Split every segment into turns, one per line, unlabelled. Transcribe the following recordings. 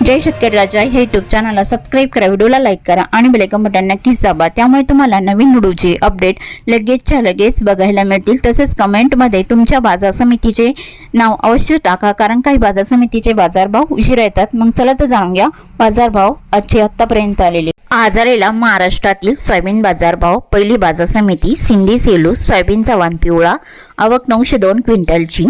जय शेतकरी राजा हे युट्यूब चॅनलला सबस्क्राईब करा व्हिडिओला लाईक करा आणि बेलेकन बटन नक्कीच दाबा. त्यामुळे तुम्हाला नवीन व्हिडिओचे अपडेट लगेचच्या लगेच बघायला मिळतील. तसेच कमेंटमध्ये तुमच्या बाजार समितीचे नाव अवश्य टाका कारण काही बाजार समितीचे बाजारभाव उशिरा येतात. मग चला तर जाणून घ्या बाजारभाव आजचे आत्तापर्यंत आलेले. आज आलेला महाराष्ट्रातील सोयाबीन बाजारभाव पहिली बाजार समिती सिंधी सेलू सोयाबीनचा वाण पिवळा आवक नऊशे दोन क्विंटलची.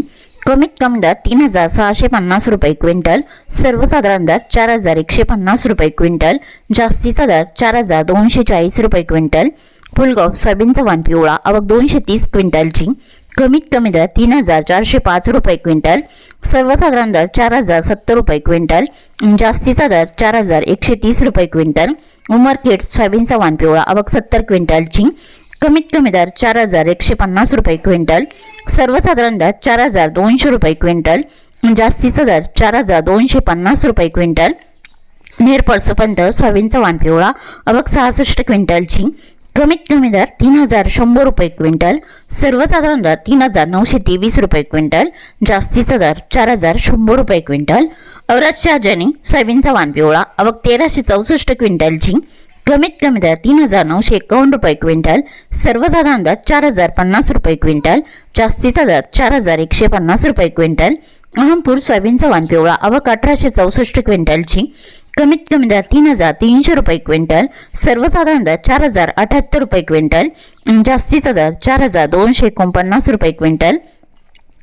कमीत कमी दर तीन हजार सहाशे पन्नास रुपये क्विंटल सर्वसाधारण दर चार हजार एकशे पन्नास रुपये क्विंटल जास्तीचा दर चार हजार दोनशे चाळीस रुपये क्विंटल फुलगाव सोयाबीनचा वाण पिवळा आवक दोनशे तीस क्विंटलची. कमीत कमी दर तीन हजार चारशे पाच रुपये क्विंटल सर्वसाधारण दर चार हजार सत्तर रुपये क्विंटल जास्तीचा दर चार हजार एकशे तीस रुपये क्विंटल उमरखेड सोयाबीनचा वाण पिवळा आवक सत्तर क्विंटलची. कमीत कमी दर चार हजार एकशे पन्नास रुपये क्विंटल सर्वसाधारण दर चार हजार दोनशे रुपये क्विंटल जास्तीचा दर चार हजार दोनशे पन्नास रुपये क्विंटल. नेरपळसोपंत सोयाबीनचा वाण पिवळा अवक सहासष्ट क्विंटलची कमीत कमी दर तीन हजार शंभर रुपये क्विंटल सर्वसाधारण दर तीन हजार नऊशे तेवीस रुपये क्विंटल जास्तीचा दर चार हजार शंभर रुपये क्विंटल. औरत शहाजनी सोयाबीनचा वाण पिवळा अवक तेराशे चौसष्ट क्विंटलची कमीत कमी दर तीन हजार नऊशे एकावन्न रुपये क्विंटल सर्वसाधारण दर चार हजार पन्नास रुपये क्विंटल जास्तीचा दर चार हजार एकशे पन्नास रुपये क्विंटल अहमपूर सोयाबीनचा वाण पिवळा अवक अठराशे चौसष्ट क्विंटलची कमीत कमी दर तीन हजार तीनशे रुपये क्विंटल सर्वसाधारण दर चार हजार अठ्याहत्तर रुपये क्विंटल जास्तीचा दर चार हजार दोनशे एकोणपन्नास रुपये क्विंटल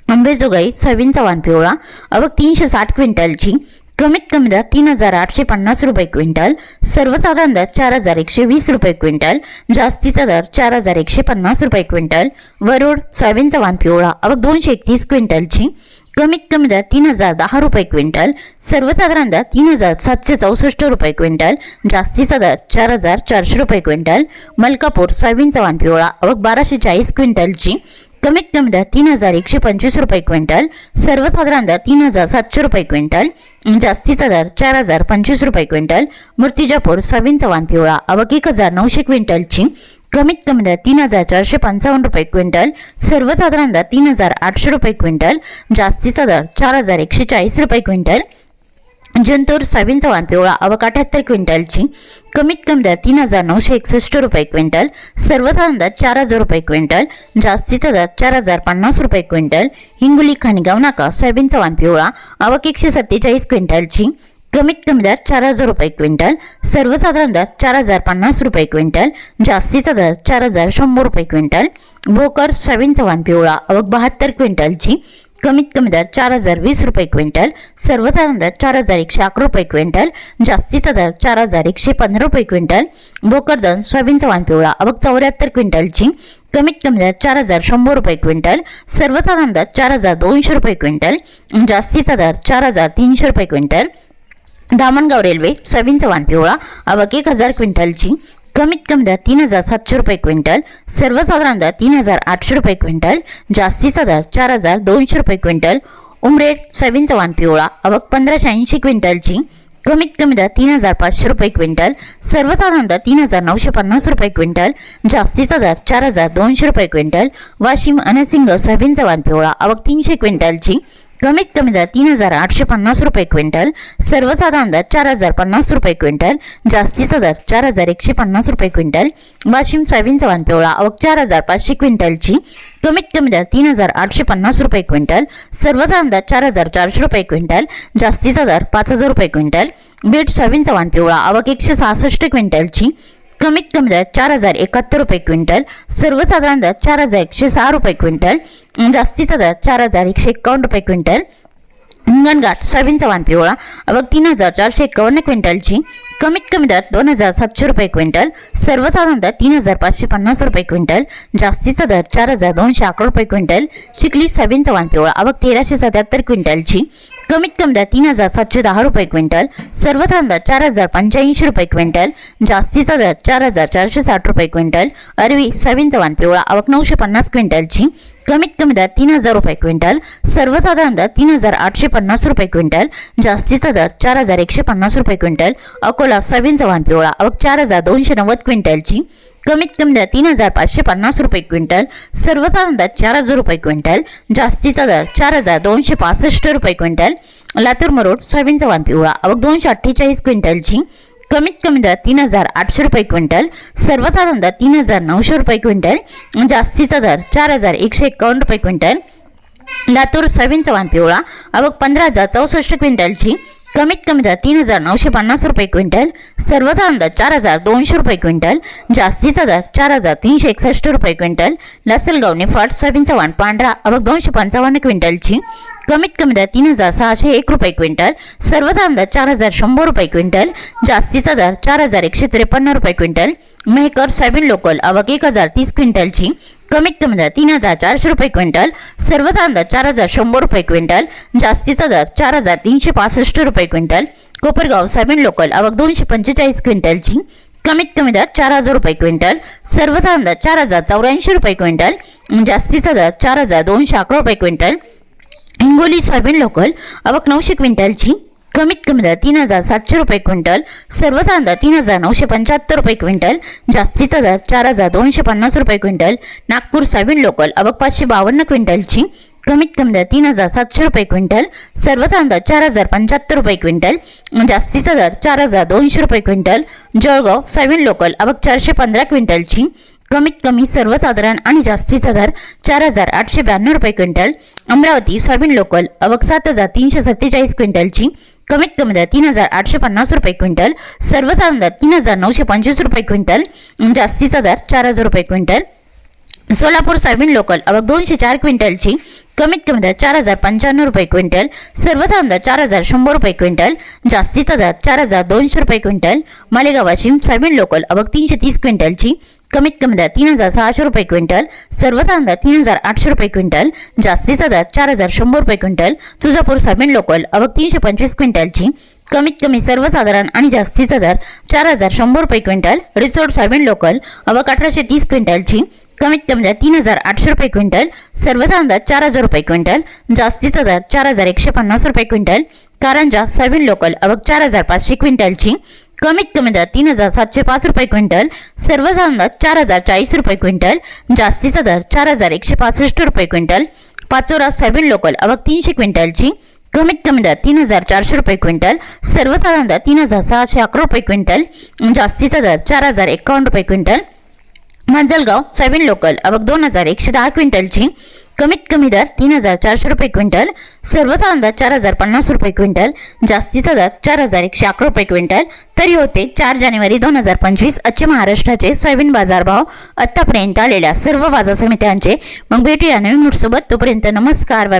अंबेजोगाई सोयाबीनचा वाण पिवळा अवक तीनशे साठ क्विंटलची कमीत कमी दर तीन हजार आठशे पन्नास रुपये क्विंटल सर्वसाधारण दर चार हजार एकशे वीस रुपये क्विंटल जास्तीचा दर चार हजार एकशे पन्नास रुपये क्विंटल वरोड सोयाबीनचा वाण पिवळा अवघ दोनशे एकतीस क्विंटलची कमीत कमी दर तीन हजार दहा रुपये क्विंटल सर्वसाधारण दर तीन हजार सातशे चौसष्ट रुपये क्विंटल जास्तीचा दर चार हजार चारशे रुपये क्विंटल मलकापूर सोयाबीनचा वाण पिवळा अवक बाराशे चाळीस क्विंटलची कमीत कमी दर तीन हजार एकशे पंचवीस रुपये क्विंटल सर्वसाधारण दर तीन हजार सातशे रुपये क्विंटल जास्तीचा दर चार हजार पंचवीस रुपये क्विंटल मूर्तिजापूर सोयाबीन चव्हाण पिवळा अवक एक हजार नऊशे क्विंटलची कमीत कमी दर तीन हजार चारशे पंचावन्न रुपये क्विंटल सर्वसाधारण दर तीन हजार आठशे रुपये क्विंटल जास्तीचा दर चार हजार एकशे चाळीस रुपये क्विंटल जंतूर सोयाबीन चव्हाण पिवळा अवक अठ्याहत्तर क्विंटलची कमीत कमी दर तीन हजार नऊशे एकसष्ट रुपये क्विंटल सर्वसाधारण दर चार हजार रुपये क्विंटल जास्तीचा दर चार हजार पन्नास रुपये क्विंटल हिंगोली खाणगाव नाका सोयाबीनचा वाण पिवळा अवक एकशे सत्तेचाळीस क्विंटलची कमीत कमी दर चार हजार रुपये क्विंटल सर्वसाधारण दर चार हजार पन्नास रुपये क्विंटल जास्तीचा दर चार हजार शंभर रुपये क्विंटल भोकर सोयाबीनचा चव्हाण पिवळा अवक बहात्तर क्विंटलची कमीत कमी दर चार हजार वीस रुपये क्विंटल सर्वसाधारण दर चार हजार एकशे अकरा रुपये क्विंटल जास्तीचा दर चार हजार एकशे पंधरा रुपये क्विंटल भोकरदन सोयाबीनचा वाण पिवळा अबक चौऱ्याहत्तर क्विंटलची कमीत कमी दर चार हजार शंभर रुपये क्विंटल सर्वसाधारण दर चार हजार दोनशे रुपये क्विंटल जास्तीचा दर चार हजार तीनशे रुपये क्विंटल धामणगाव रेल्वे सोयाबीनचा वाण पिवळा अबक एक हजार क्विंटलची कमीत कमी दर तीन हजार सातशे रुपये क्विंटल सर्वसाधारण दर तीन हजार आठशे रुपये क्विंटल जास्तीचा दर चार हजार दोनशे रुपये क्विंटल उमरेड सोयाबीनचा वाण पिवळा अवक पंधराशे ऐंशी क्विंटलची कमीत कमी दर तीन हजार पाचशे रुपये क्विंटल सर्वसाधारण दर तीन हजार नऊशे पन्नास रुपये क्विंटल जास्तीचा दर चार हजार दोनशे रुपये क्विंटल वाशिम अनसिंग सोयाबीनचा वाण पिवळा अवक तीनशे क्विंटलची कमीत कमी दर तीन हजार आठशे पन्नास रुपये क्विंटल सर्वसाधारण दर चार हजार पन्नास रुपये क्विंटल जास्तीचा दर चार हजार एकशे पन्नास रुपये क्विंटल वाशिम सोयाबीनचा वाण पिवळा अवक चार हजार पाचशे क्विंटलची कमीत कमी दर तीन हजार आठशे पन्नास रुपये क्विंटल सर्वसाधारण दर चार हजार चारशे रुपये क्विंटल जास्तीचा दर पाच हजार रुपये क्विंटल बीट सोयाबीनचा वाण पिवळा अवक एकशे सहासष्ट क्विंटलची कमीत कमी दर चार हजार एकाहत्तर रुपये क्विंटल सर्वसाधारण दर चार हजार एकशे सहा रुपये क्विंटल जास्तीचा दर चार हजार एकशे एकावन्न रुपये क्विंटल. हिंगणघाट सोयाबीनचा वाण पिवळा व तीन हजार चारशे एकावन्न क्विंटलची कमीत कमी दर दोन हजार सातशे रुपये क्विंटल सर्वसाधारण दर तीन हजार पाचशे पन्नास रुपये क्विंटल जास्तीचा दर चार हजार दोनशे अकरा रुपये क्विंटल चिखली सोयाबीनचा वाण पिवळा आवक तेराशे सत्याहत्तर क्विंटलची कमीत कमी दर तीन हजार सातशे दहा रुपये क्विंटल सर्वसाधारण दर चार हजार पंच्याऐंशी रुपये क्विंटल जास्तीचा दर चार हजार चारशे साठ रुपये क्विंटल अरवी सोयाबीन चव्हाण पिवळा आवक नऊशे पन्नास क्विंटलची कमीत कमी दर तीन हजार रुपये क्विंटल सर्वसाधारण दर तीन हजार आठशे पन्नास रुपये क्विंटल जास्तीचा दर चार हजार एकशे पन्नास रुपये क्विंटल अकोला सोयाबीन चव्हाण पिवळा आवक चार हजार दोनशे नव्वद क्विंटलची कमीत कमी दर तीन हजार पाचशे पन्नास रुपये क्विंटल सर्वसाधारण दर चार हजार रुपये क्विंटल जास्तीचा दर चार हजार दोनशे पासष्ट रुपये क्विंटल लातूर मरोड सोयाबीनचा वाण पिवळा अवघ दोनशे अठ्ठेचाळीस क्विंटलची कमीत कमी दर तीन हजार आठशे रुपये क्विंटल सर्वसाधारण दर तीन हजार नऊशे रुपये क्विंटल जास्तीचा दर चार हजार एकशे एकावन्न रुपये क्विंटल लातूर सोयाबीनचा वाण पिवळा अवघ पंधरा हजार चौसष्ट क्विंटलची कमीत कमी दर तीन हजार नऊशे पन्नास रुपये क्विंटल सर्वसाधारण दर चार हजार दोनशे रुपये क्विंटल जास्तीचा दर चार हजार तीनशे एकसष्ट रुपये क्विंटल लसलगाव निफाड सोयाबीन चव्हाण पांढरा आवक दोनशे पंचावन्न क्विंटलची कमीत कमी दर तीन हजार सहाशे एक रुपये क्विंटल सर्वसाधारण दर चार हजार शंभर रुपये क्विंटल जास्तीचा दर चार हजार एकशे त्रेपन्न रुपये क्विंटल मेहकर सोयाबीन लोकल आवक एक हजार तीस क्विंटलची कमीत कमी दर तीन हजार चारशे रुपये क्विंटल सर्वसाधारण दर चार हजार शंभर रुपये क्विंटल जास्तीचा दर चार हजार तीनशे पासष्ट रुपये क्विंटल कोपरगाव सोयाबीन लोकल आवक दोनशे पंचेचाळीस क्विंटलची कमीत कमी दर चार हजार रुपये क्विंटल सर्वसाधारण दर चार हजार चौऱ्याऐंशी रुपये क्विंटल जास्तीचा दर चार हजार दोनशे अकरा रुपये क्विंटल हिंगोली सोयाबीन लोकल आवक नऊशे क्विंटलची कमीत कमी दर तीन हजार सातशे रुपये क्विंटल सर्वसाधारण दर तीन हजार नऊशे पंच्याहत्तर रुपये क्विंटल जास्तीचा दर चार हजार दोनशे पन्नास रुपये क्विंटल नागपूर सोयाबीन लोकल अबक पाचशे बावन्न क्विंटलची कमीत कमी दर तीन हजार सातशे रुपये क्विंटल सर्वसाधारण दर चार हजार पंच्याहत्तर रुपये क्विंटल जास्तीचा दर चार हजार दोनशे रुपये क्विंटल जळगाव सोयाबीन लोकल अबक चारशे पंधरा क्विंटलची कमीत कमी सर्वसाधारण आणि जास्तीचा दर चार हजार आठशे ब्याण्णव रुपये क्विंटल अमरावती सोयाबीन लोकल आवक सात हजार तीनशे सत्तेचाळीस क्विंटलची कमीत कमी दर तीन हजार आठशे पन्नास रुपये क्विंटल सर्वसाधारण दर तीन हजार नऊशे पंचवीस रुपये क्विंटल जास्तीचा दर चार हजार रुपये क्विंटल. सोलापूर सोयाबीन लोकल अवघ दोनशे चार क्विंटलची कमीत कमी दर चार हजार पंच्याण्णव रुपये क्विंटल सर्वसाधारण दर चार हजार शंभर रुपये क्विंटल जास्तीचा दर चार हजार दोनशे रुपये क्विंटल. मालेगावाची सोयाबीन लोकल अवघ तीनशे तीस क्विंटलची कमीत कमी दर तीन हजार सहाशे रुपये क्विंटल सर्वसाधारण दर तीन हजार आठशे रुपये क्विंटल जास्तीचा दर चार हजार शंभर रुपये क्विंटल तुळजापूर सोयाबीन लोकल अवघ तीनशे पंचवीस क्विंटलची कमीत कमी सर्वसाधारण आणि जास्तीचा दर चार हजार शंभर रुपये क्विंटल रिसोर्ट सोयाबीन लोकल आवक अठराशे तीस क्विंटलची कमीत कमी दर तीन हजार आठशे रुपये क्विंटल सर्वसाधारण दर चार हजार रुपये क्विंटल जास्तीचा दर चार हजार एकशे पन्नास रुपये क्विंटल कारंजा सोयाबीन लोकल अवघ चार हजार पाचशे क्विंटलची कमीत कमी दर तीन हजार सातशे पाच रुपये क्विंटल सर्वसाधारण दर चार हजार चाळीस रुपये क्विंटल जास्तीचा दर चार हजार एकशे पासष्ट रुपये क्विंटल पाचोरा सोयाबीन लोकल आवक तीनशे क्विंटलची कमीत कमी दर तीन हजार चारशे रुपये क्विंटल सर्वसाधारण दर तीन हजार सहाशे अकरा रुपये क्विंटल जास्तीचा दर चार हजार एकावन्न रुपये क्विंटल मांजलगाव सोयाबीन लोकल आवक दोन हजार एकशे दहा क्विंटलची कमीत कमी दर तीन हजार चारशे रुपये क्विंटल सर्वसाधारण दर चार हजार पन्नास रुपये क्विंटल जास्तीचा दर चार हजार एकशे अकरा रुपये क्विंटल तरी होते चार जानेवारी दोन हजार पंचवीस आजचे महाराष्ट्राचे सोयाबीन बाजारभाव आत्तापर्यंत आलेल्या सर्व बाजार समित्यांचे. मग भेटूया नवीन सोबत तोपर्यंत नमस्कार बाय बाय.